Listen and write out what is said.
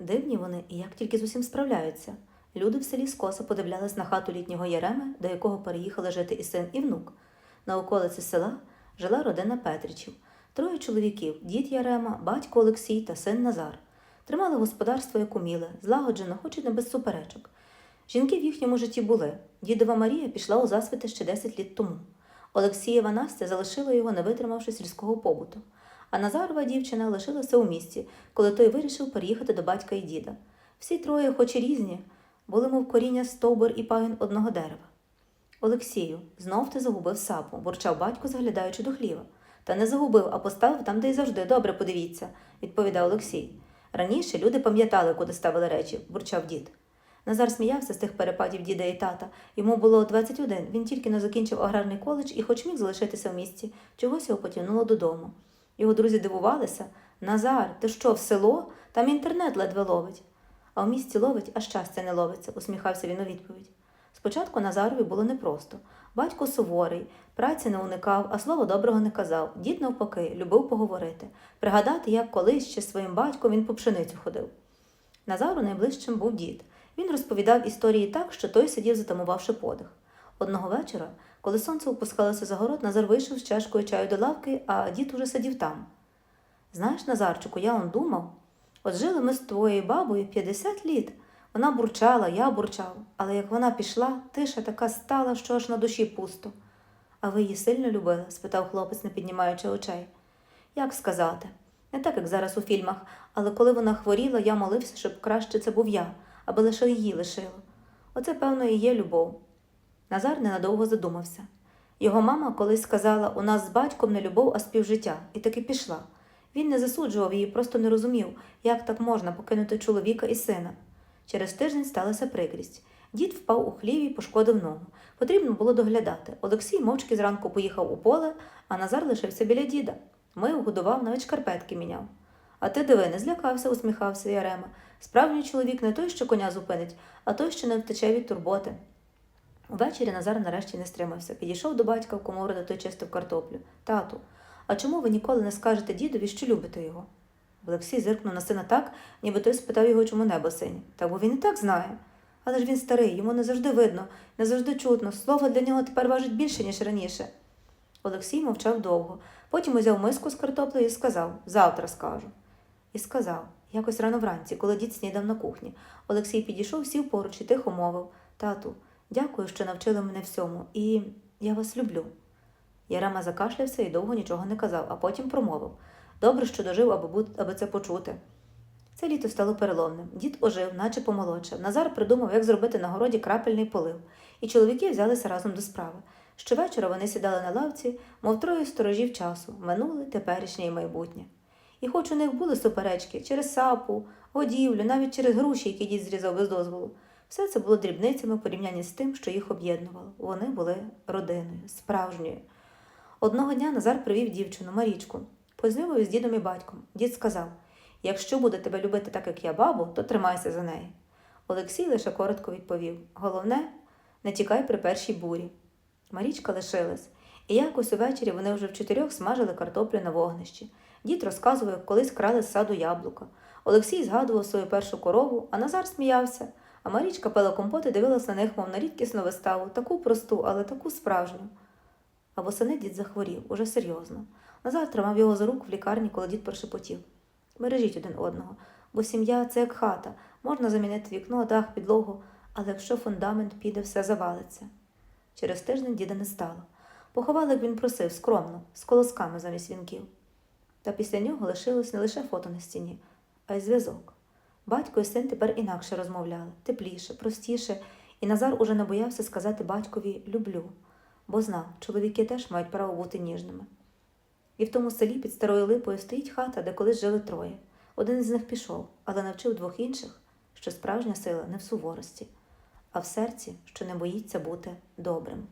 Дивні вони і як тільки з усім справляються. Люди в селі скоса подивлялись на хату літнього Єреми, до якого переїхали жити і син, і внук. На околиці села жила родина Петричів, троє чоловіків дід Ярема, батько Олексій та син Назар. Тримали господарство, як уміли, злагоджено, хоч і не без суперечок. Жінки в їхньому житті були. Дідова Марія пішла у засвіти ще 10 літ тому. Олексієва Настя залишила його, не витримавши сільського побуту. А Назарова дівчина лишилася у місті, коли той вирішив переїхати до батька і діда. Всі троє, хоч і різні, були, мов коріння стовбур і пагін одного дерева. Олексію, знов ти загубив сапу, бурчав батько, заглядаючи до хліва. Та не загубив, а поставив там, де й завжди. Добре, подивіться, відповідав Олексій. Раніше люди пам'ятали, куди ставили речі, бурчав дід. Назар сміявся з тих перепадів діда і тата. Йому було 21, він тільки не закінчив аграрний коледж і, хоч міг залишитися в місті, чогось його потягнуло додому. Його друзі дивувалися Назар, ти що, в село? Там інтернет ледве ловить. А в місті ловить, а щастя не ловиться, усміхався він у відповідь. Спочатку Назарові було непросто. Батько суворий, праці не уникав, а слова доброго не казав. Дід, навпаки, любив поговорити, пригадати, як колись ще своїм батьком він по пшеницю ходив. Назару найближчим був дід. Він розповідав історії так, що той сидів, затамувавши подих. Одного вечора, коли сонце опускалося за город, Назар вийшов з чашкою чаю до лавки, а дід уже сидів там. Знаєш, Назарчику, я он думав, от жили ми з твоєю бабою 50 літ. Вона бурчала, я бурчав, але як вона пішла, тиша така стала, що аж на душі пусто. А ви її сильно любили? спитав хлопець, не піднімаючи очей. Як сказати? Не так, як зараз у фільмах, але коли вона хворіла, я молився, щоб краще це був я, аби лише її лишило. Оце, певно, і є любов. Назар ненадовго задумався. Його мама колись сказала, у нас з батьком не любов, а співжиття, і таки пішла. Він не засуджував її, просто не розумів, як так можна покинути чоловіка і сина. Через тиждень сталася прикрість. Дід впав у хліві і пошкодив ногу. Потрібно було доглядати. Олексій мовчки зранку поїхав у поле, а Назар лишився біля діда. Мив, годував, навіть шкарпетки міняв. А ти диви, не злякався, усміхався Ярема. Справжній чоловік не той, що коня зупинить, а той, що не втече від турботи. Увечері Назар нарешті не стримався. Підійшов до батька в комору, де той чистив картоплю. Тату, а чому ви ніколи не скажете дідові, що любите його? Олексій зиркнув на сина так, ніби той спитав його, чому небо синє. Та бо він і так знає. Але ж він старий, йому не завжди видно, не завжди чутно. Слово для нього тепер важить більше, ніж раніше. Олексій мовчав довго. Потім узяв миску з картоплею і сказав завтра скажу. І сказав, якось рано вранці, коли дід снідав на кухні. Олексій підійшов, сів поруч і тихо мовив Тату, дякую, що навчили мене всьому, і я вас люблю. Ярема закашлявся і довго нічого не казав, а потім промовив Добре, що дожив, аби, аби це почути. Це літо стало переломним. Дід ожив, наче помолодшав. Назар придумав, як зробити на городі крапельний полив, і чоловіки взялися разом до справи. Щовечора вони сідали на лавці, мов троє сторожів часу, минуле, теперішнє і майбутнє. І хоч у них були суперечки через сапу, годівлю, навіть через груші, які дід зрізав без дозволу, все це було дрібницями в порівнянні з тим, що їх об'єднувало. Вони були родиною, справжньою. Одного дня Назар привів дівчину, Марічку, познайомив з дідом і батьком. Дід сказав: якщо буде тебе любити так, як я бабу, то тримайся за неї. Олексій лише коротко відповів: головне, не тікай при першій бурі. Марічка лишилась, і якось увечері вони вже в чотирьох смажили картоплю на вогнищі. Дід розказував, як колись крали з саду яблука. Олексій згадував свою першу корову, а Назар сміявся, а Марічка пила компот і дивилась на них, мов на рідкісну виставу, таку просту, але таку справжню. А восени дід захворів, уже серйозно. Назар тримав його за руку в лікарні, коли дід прошепотів. Бережіть один одного, бо сім'я це як хата, можна замінити вікно, дах, підлогу, але якщо фундамент піде, все завалиться. Через тиждень діда не стало. Поховали, як він просив, скромно, з колосками замість вінків. Та після нього лишилось не лише фото на стіні, а й зв'язок. Батько і син тепер інакше розмовляли, тепліше, простіше, і Назар уже не боявся сказати батькові люблю, бо знав, чоловіки теж мають право бути ніжними. І в тому селі під старою липою стоїть хата, де колись жили троє. Один з них пішов, але навчив двох інших, що справжня сила не в суворості, а в серці, що не боїться бути добрим.